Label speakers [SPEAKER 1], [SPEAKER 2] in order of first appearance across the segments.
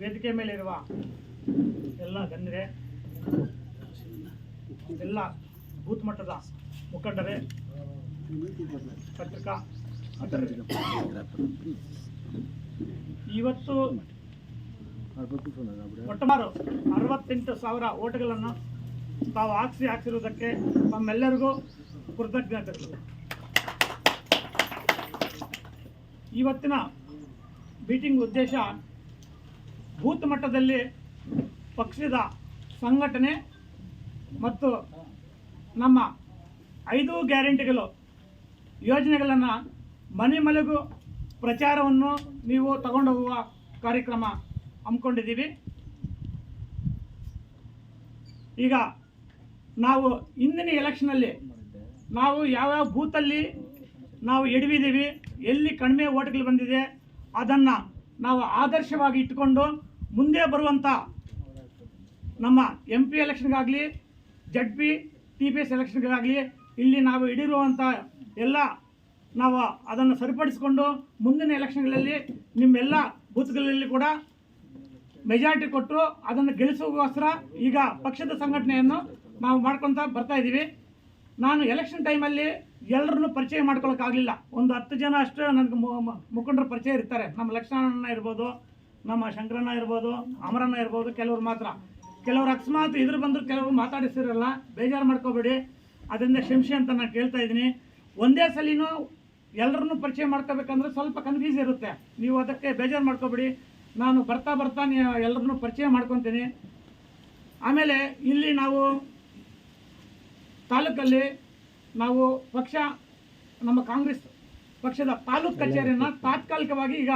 [SPEAKER 1] ವೇದಿಕೆ ಮೇಲಿರುವ ಎಲ್ಲ ಗಣ್ಯರೇ ಎಲ್ಲ ಬೂತ್ ಮಟ್ಟದ ಮುಖಂಡರೇ ಪತ್ರಿಕಾ ಇವತ್ತು ಒಟ್ಟಮಾರು ಅರವತ್ತೆಂಟು ಸಾವಿರ ಓಟ್ಗಳನ್ನು ತಾವು ಹಾಕ್ಸಿ ಹಾಕ್ಸಿರುವುದಕ್ಕೆ ತಮ್ಮೆಲ್ಲರಿಗೂ ಕೃತಜ್ಞತೆಗಳು ಇವತ್ತಿನ ಮೀಟಿಂಗ್ ಉದ್ದೇಶ ಬೂತ್ ಮಟ್ಟದಲ್ಲಿ ಪಕ್ಷದ ಸಂಘಟನೆ ಮತ್ತು ನಮ್ಮ ಐದು ಗ್ಯಾರಂಟಿಗಳು, ಯೋಜನೆಗಳನ್ನು ಮನೆ ಮನೆಗೂ ಪ್ರಚಾರವನ್ನು ನೀವು ತಗೊಂಡು ಹೋಗುವ ಕಾರ್ಯಕ್ರಮ ಹಮ್ಮಿಕೊಂಡಿದ್ದೀವಿ. ಈಗ ನಾವು ಇಂದಿನ ಎಲೆಕ್ಷನಲ್ಲಿ ನಾವು ಯಾವ್ಯಾವ ಬೂತಲ್ಲಿ ನಾವು ಎಡವಿದ್ದೀವಿ, ಎಲ್ಲಿ ಕಡಿಮೆ ಓಟ್ಗಳು ಬಂದಿದೆ, ಅದನ್ನು ನಾವು ಆದರ್ಶವಾಗಿ ಇಟ್ಕೊಂಡು ಮುಂದೆ ಬರುವಂಥ ನಮ್ಮ M P ಎಲೆಕ್ಷನ್ಗಾಗಲಿ Z P T P S ಎಲೆಕ್ಷನ್ಗಾಗಲಿ ಇಲ್ಲಿ ನಾವು ಹಿಡಿರುವಂಥ ಎಲ್ಲ ನಾವು ಅದನ್ನು ಸರಿಪಡಿಸಿಕೊಂಡು ಮುಂದಿನ ಎಲೆಕ್ಷನ್ಗಳಲ್ಲಿ ನಿಮ್ಮೆಲ್ಲ ಬೂತ್ಗಳಲ್ಲಿ ಕೂಡ ಮೆಜಾರಿಟಿ ಕೊಟ್ಟು ಅದನ್ನು ಗೆಲ್ಲಿಸೋಗೋಸ್ಕರ ಈಗ ಪಕ್ಷದ ಸಂಘಟನೆಯನ್ನು ನಾವು ಮಾಡ್ಕೊತ ಬರ್ತಾ ಇದ್ದೀವಿ. ನಾನು ಎಲೆಕ್ಷನ್ ಟೈಮಲ್ಲಿ ಎಲ್ಲರನ್ನೂ ಪರಿಚಯ ಮಾಡ್ಕೊಳಕ್ಕಾಗಲಿಲ್ಲ. ಒಂದು ಹತ್ತು ಜನ ಅಷ್ಟು ನನಗೆ ಮುಖಂಡರು ಪರಿಚಯ ಇರ್ತಾರೆ. ನಮ್ಮ ಲಕ್ಷ್ಮಣ ಇರ್ಬೋದು ನಮ್ಮ ಶಂಕರಣ್ಣ ಇರ್ಬೋದು, ಅಮರಣ್ಣ ಇರ್ಬೋದು, ಕೆಲವ್ರು ಮಾತ್ರ. ಕೆಲವ್ರು ಅಕಸ್ಮಾತ್ ಇದ್ರ ಬಂದ್ರು ಕೆಲವ್ರು ಮಾತಾಡಿಸಿರಲ್ಲ, ಬೇಜಾರು ಮಾಡ್ಕೋಬೇಡಿ. ಅದರಿಂದ ಕ್ಷಮಿಸಿ ಅಂತ ನಾನು ಕೇಳ್ತಾ ಇದ್ದೀನಿ. ಒಂದೇ ಸಲಿನೂ ಎಲ್ಲರನ್ನು ಪರಿಚಯ ಮಾಡ್ಕೋಬೇಕಂದ್ರೆ ಸ್ವಲ್ಪ ಕನ್ಫ್ಯೂಸ್ ಇರುತ್ತೆ. ನೀವು ಅದಕ್ಕೆ ಬೇಜಾರು ಮಾಡ್ಕೋಬೇಡಿ. ನಾನು ಬರ್ತಾ ಬರ್ತಾ ಎಲ್ಲರನ್ನೂ ಪರಿಚಯ ಮಾಡ್ಕೊತೀನಿ. ಆಮೇಲೆ ಇಲ್ಲಿ ನಾವು ತಾಲೂಕಲ್ಲಿ ನಾವು ಪಕ್ಷ, ನಮ್ಮ ಕಾಂಗ್ರೆಸ್ ಪಕ್ಷದ ತಾಲೂಕು ಕಚೇರಿಯನ್ನು ತಾತ್ಕಾಲಿಕವಾಗಿ ಈಗ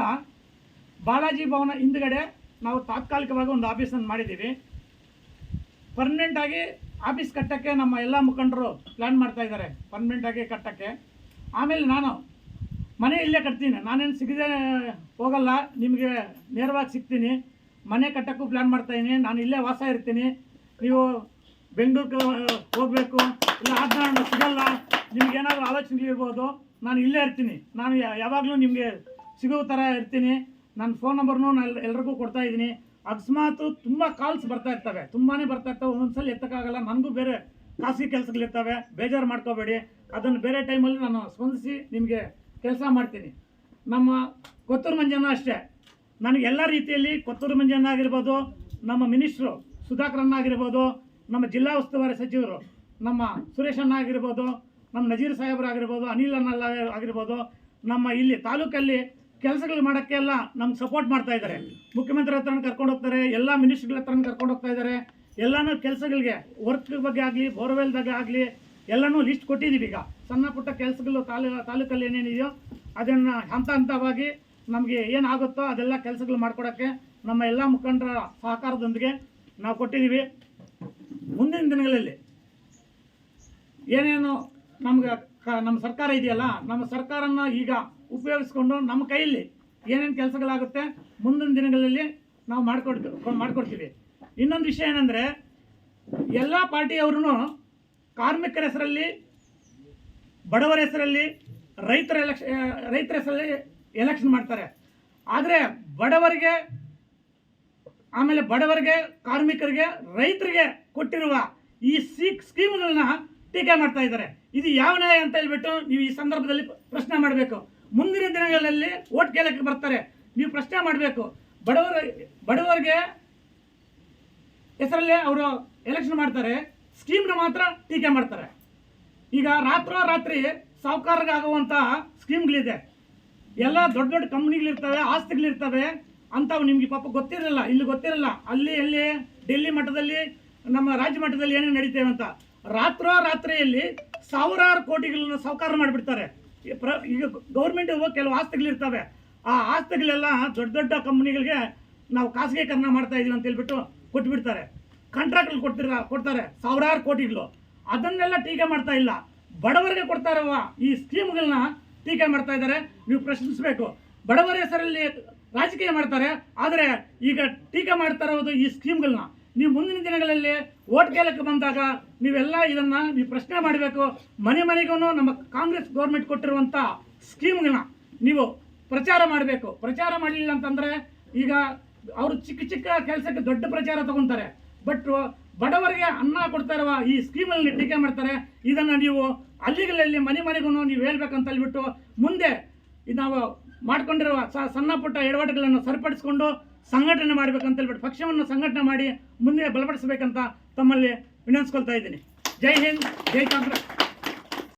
[SPEAKER 1] ಬಾಲಾಜಿ ಭವನ ಹಿಂದ್ಗಡೆ ನಾವು ತಾತ್ಕಾಲಿಕವಾಗಿ ಒಂದು ಆಫೀಸನ್ನು ಮಾಡಿದ್ದೀವಿ. ಪರ್ಮನೆಂಟ್ ಆಗಿ ಆಫೀಸ್ ಕಟ್ಟಕ್ಕೆ ನಮ್ಮ ಎಲ್ಲ ಮುಖಂಡರು ಪ್ಲ್ಯಾನ್ ಮಾಡ್ತಾ ಇದ್ದಾರೆ ಪರ್ಮನೆಂಟ್ ಆಗಿ ಕಟ್ಟಕ್ಕೆ. ಆಮೇಲೆ ನಾನು ಮನೆ ಇಲ್ಲೇ ಕಟ್ತೀನಿ. ನಾನೇನು ಸಿಗದೆ ಹೋಗಲ್ಲ, ನಿಮಗೆ ನೇರವಾಗಿ ಸಿಗ್ತೀನಿ. ಮನೆ ಕಟ್ಟಕ್ಕೂ ಪ್ಲ್ಯಾನ್ ಮಾಡ್ತಾ ಇದ್ದೀನಿ. ನಾನು ಇಲ್ಲೇ ವಾಸ ಇರ್ತೀನಿ. ನೀವು ಬೆಂಗಳೂರಿಗೆ ಹೋಗಬೇಕು, ಇಲ್ಲ ಆದ್ನ ಸಿಗಲ್ಲ ನಿಮ್ಗೇನಾದರೂ ಆಲೋಚನೆಗಳಿರ್ಬೋದು, ನಾನು ಇಲ್ಲೇ ಇರ್ತೀನಿ. ನಾನು ಯಾವಾಗಲೂ ನಿಮಗೆ ಸಿಗೋ ಥರ ಇರ್ತೀನಿ. ನನ್ನ ಫೋನ್ ನಂಬರ್ನು ನಾನು ಎಲ್ರಿಗೂ ಕೊಡ್ತಾ ಇದ್ದೀನಿ. ಅಕಸ್ಮಾತ್ ತುಂಬ ಕಾಲ್ಸ್ ಬರ್ತಾ ಇರ್ತವೆ. ತುಂಬಾ ಬರ್ತಾ ಇರ್ತವೆ. ಒಂದೊಂದ್ಸಲ ಎತ್ತಕ್ಕಾಗಲ್ಲ. ನನಗೂ ಬೇರೆ ಖಾಸಗಿ ಕೆಲಸಗಳಿರ್ತವೆ ಬೇಜಾರು ಮಾಡ್ಕೋಬೇಡಿ. ಅದನ್ನು ಬೇರೆ ಟೈಮಲ್ಲಿ ನಾನು ಸ್ಪಂದಿಸಿ ನಿಮಗೆ ಕೆಲಸ ಮಾಡ್ತೀನಿ. ನಮ್ಮ ಕೊತ್ತೂರು ಮಂಜನ ಅಷ್ಟೇ. ನನಗೆ ಎಲ್ಲ ರೀತಿಯಲ್ಲಿ ಕೊತ್ತೂರು ಮಂಜನ ಆಗಿರ್ಬೋದು, ನಮ್ಮ ಮಿನಿಸ್ಟ್ರು ಸುಧಾಕರನ್ನ ಆಗಿರ್ಬೋದು, ನಮ್ಮ ಜಿಲ್ಲಾ ಉಸ್ತುವಾರಿ ಸಚಿವರು, ನಮ್ಮ ಸುರೇಶ್ ಅಣ್ಣ ಆಗಿರ್ಬೋದು, ನಮ್ಮ ನಜೀರ್ ಸಾಹೇಬ್ರು ಆಗಿರ್ಬೋದು, ಅನಿಲ್ ಅಣ್ಣ ಆಗಿರ್ಬೋದು, ನಮ್ಮ ಇಲ್ಲಿ ತಾಲೂಕಲ್ಲಿ ಕೆಲಸಗಳು ಮಾಡೋಕ್ಕೆಲ್ಲ ನಮ್ಗೆ ಸಪೋರ್ಟ್ ಮಾಡ್ತಾ ಇದ್ದಾರೆ. ಮುಖ್ಯಮಂತ್ರಿ ಹತ್ರ ಕರ್ಕೊಂಡು ಹೋಗ್ತಾರೆ, ಎಲ್ಲ ಮಿನಿಸ್ಟ್ರ್ಗಳ ಹತ್ರ ಕರ್ಕೊಂಡು ಹೋಗ್ತಾ ಇದ್ದಾರೆ. ಎಲ್ಲನೂ ಕೆಲಸಗಳಿಗೆ ವರ್ಕ್ ಬಗ್ಗೆ ಆಗಲಿ ಬೋರ್ವೆಲ್ದಾಗ ಆಗಲಿ, ಎಲ್ಲನೂ ಲಿಸ್ಟ್ ಕೊಟ್ಟಿದ್ದೀವಿ ಈಗ. ಸಣ್ಣ ಪುಟ್ಟ ಕೆಲಸಗಳು ತಾಲೂ, ತಾಲೂಕಲ್ಲಿ ಏನೇನಿದೆಯೋ ಅದನ್ನು ಹಂತ ಹಂತವಾಗಿ ನಮಗೆ ಏನಾಗುತ್ತೋ ಅದೆಲ್ಲ ಕೆಲಸಗಳು ಮಾಡ್ಕೊಡೋಕ್ಕೆ ನಮ್ಮ ಎಲ್ಲ ಮುಖಂಡರ ಸಹಕಾರದೊಂದಿಗೆ ನಾವು ಕೊಟ್ಟಿದ್ದೀವಿ ಮುಂದಿನ ದಿನಗಳಲ್ಲಿ ಏನೇನು ನಮ್ಗೆ ನಮ್ಮ ಸರ್ಕಾರ ಇದೆಯಲ್ಲ, ನಮ್ಮ ಸರ್ಕಾರನ ಈಗ ಉಪಯೋಗಿಸ್ಕೊಂಡು ನಮ್ಮ ಕೈಯಲ್ಲಿ ಏನೇನು ಕೆಲಸಗಳಾಗುತ್ತೆ ಮುಂದಿನ ದಿನಗಳಲ್ಲಿ ನಾವು ಮಾಡಿಕೊಡ್ತೀವಿ ಮಾಡಿಕೊಡ್ತೀವಿ. ಇನ್ನೊಂದು ವಿಷಯ ಏನಂದರೆ, ಎಲ್ಲ ಪಾರ್ಟಿಯವ್ರೂ ಕಾರ್ಮಿಕರ ಹೆಸರಲ್ಲಿ, ಬಡವರ ಹೆಸರಲ್ಲಿ, ರೈತರ ಎಲೆಕ್ಷ ರೈತರ ಹೆಸರಲ್ಲಿ ಎಲೆಕ್ಷನ್ ಮಾಡ್ತಾರೆ. ಆದರೆ ಬಡವರಿಗೆ, ಆಮೇಲೆ ಬಡವರಿಗೆ, ಕಾರ್ಮಿಕರಿಗೆ, ರೈತರಿಗೆ ಕೊಟ್ಟಿರುವ ಈ ಸಿ ಸ್ಕೀಮ್ಗಳನ್ನ ಟೀಕೆ ಮಾಡ್ತಾ ಇದ್ದಾರೆ. ಇದು ಯಾವ ನ್ಯಾಯ ಅಂತ ಹೇಳ್ಬಿಟ್ಟು ನೀವು ಈ ಸಂದರ್ಭದಲ್ಲಿ ಪ್ರಶ್ನೆ ಮಾಡಬೇಕು. ಮುಂದಿನ ದಿನಗಳಲ್ಲಿ ಓಟ್ ಕೇಳಕ್ಕೆ ಬರ್ತಾರೆ. ನೀವು ಪ್ರಶ್ನೆ ಮಾಡಬೇಕು. ಬಡವರ, ಬಡವರಿಗೆ ಹೆಸರಲ್ಲೇ ಅವರು ಎಲೆಕ್ಷನ್ ಮಾಡ್ತಾರೆ. ಸ್ಕೀಮ್ನ ಮಾತ್ರ ಟೀಕೆ ಮಾಡ್ತಾರೆ. ಈಗ ರಾತ್ರೋರಾತ್ರಿ ಸಾಹುಕಾರಗಾಗುವಂತಹ ಸ್ಕೀಮ್ಗಳಿದೆ ಎಲ್ಲ ದೊಡ್ಡ ದೊಡ್ಡ ಕಂಪ್ನಿಗಳಿರ್ತವೆ ಆಸ್ತಿಗಳಿರ್ತವೆ. ಅಂಥವು ನಿಮಗೆ ಪಾಪ ಗೊತ್ತಿರಲ್ಲ ಇಲ್ಲಿ ಗೊತ್ತಿರಲ್ಲ ಅಲ್ಲಿ, ಎಲ್ಲಿ, ಡೆಲ್ಲಿ ಮಟ್ಟದಲ್ಲಿ, ನಮ್ಮ ರಾಜ್ಯ ಮಟ್ಟದಲ್ಲಿ ಏನೇನು ನಡೀತೇವೆ ಅಂತ. ರಾತ್ರೋ ರಾತ್ರಿಯಲ್ಲಿ ಸಾವಿರಾರು ಕೋಟಿಗಳನ್ನು ಸಾಹುಕಾರ ಮಾಡಿಬಿಡ್ತಾರೆ. ಪ್ರ ಈಗ ಗೌರ್ಮೆಂಟ್ ಕೆಲವು ಆಸ್ತಿಗಳಿರ್ತವೆ ಆ ಆಸ್ತಿಗಳೆಲ್ಲ ದೊಡ್ಡ ದೊಡ್ಡ ಕಂಪ್ನಿಗಳಿಗೆ ನಾವು ಖಾಸಗೀಕರಣ ಮಾಡ್ತಾ ಇದೀವಿ ಅಂತ ಹೇಳ್ಬಿಟ್ಟು ಕೊಟ್ಬಿಡ್ತಾರೆ. ಕಾಂಟ್ರಾಕ್ಟ್ಗಳು ಕೊಡ್ತಿರ ಕೊಡ್ತಾರೆ. ಸಾವಿರಾರು ಕೋಟಿಗಳು. ಅದನ್ನೆಲ್ಲ ಟೀಕೆ ಮಾಡ್ತಾ ಇಲ್ಲ. ಬಡವರಿಗೆ ಕೊಡ್ತಾರವ ಈ ಸ್ಕೀಮ್ಗಳನ್ನ ಟೀಕೆ ಮಾಡ್ತಾ ಇದ್ದಾರೆ. ನೀವು ಪ್ರಶ್ನಿಸಬೇಕು. ಬಡವರ ಹೆಸರಲ್ಲಿ ರಾಜಕೀಯ ಮಾಡ್ತಾರೆ. ಆದರೆ ಈಗ ಟೀಕೆ ಮಾಡ್ತಾ ಇರೋದು ಈ ಸ್ಕೀಮ್ಗಳನ್ನ ನೀವು ಮುಂದಿನ ದಿನಗಳಲ್ಲಿ ಓಟ್ ಕೇಳಕ್ಕೆ ಬಂದಾಗ ನೀವೆಲ್ಲ ಇದನ್ನ ನೀವು ಪ್ರಶ್ನೆ ಮಾಡಬೇಕು. ಮನೆ ಮನೆಗೂ ನಮ್ಮ ಕಾಂಗ್ರೆಸ್ ಗೌರ್ಮೆಂಟ್ ಕೊಟ್ಟಿರುವಂಥ ಸ್ಕೀಮ್ಗಳನ್ನ ನೀವು ಪ್ರಚಾರ ಮಾಡಬೇಕು. ಪ್ರಚಾರ ಮಾಡಲಿಲ್ಲ ಅಂತಂದರೆ ಈಗ ಅವರು ಚಿಕ್ಕ ಚಿಕ್ಕ ಕೆಲಸಕ್ಕೆ ದೊಡ್ಡ ಪ್ರಚಾರ ತಗೊತಾರೆ. ಬಟ್ ಬಡವರಿಗೆ ಅನ್ನ ಕೊಡ್ತಾ ಇರುವ ಈ ಸ್ಕೀಮಲ್ಲಿ ಟೀಕೆ ಮಾಡ್ತಾರೆ. ಇದನ್ನು ನೀವು ಅಲ್ಲಿಗಳಲ್ಲಿ ಮನೆ ಮನೆಗೂ ನೀವು ಹೇಳ್ಬೇಕಂತ ಹೇಳ್ಬಿಟ್ಟು ಮುಂದೆ ನಾವು ಮಾಡ್ಕೊಂಡಿರುವ ಸಣ್ಣ ಪುಟ್ಟ ಎಡವಟ್ಟುಗಳನ್ನು ಸರಿಪಡಿಸಿಕೊಂಡು ಸಂಘಟನೆ ಮಾಡಬೇಕಂತ ಹೇಳ್ಬಿಟ್ಟು, ಪಕ್ಷವನ್ನು ಸಂಘಟನೆ ಮಾಡಿ ಮುಂದೆ ಬಲಪಡಿಸಬೇಕಂತ ತಮ್ಮಲ್ಲಿ ವಿನಂತಿಸ್ಕೊಳ್ತಾ ಇದ್ದೀನಿ. ಜೈ ಹಿಂದ್, ಜೈ ಕಾಂಗ್ರೆಸ್.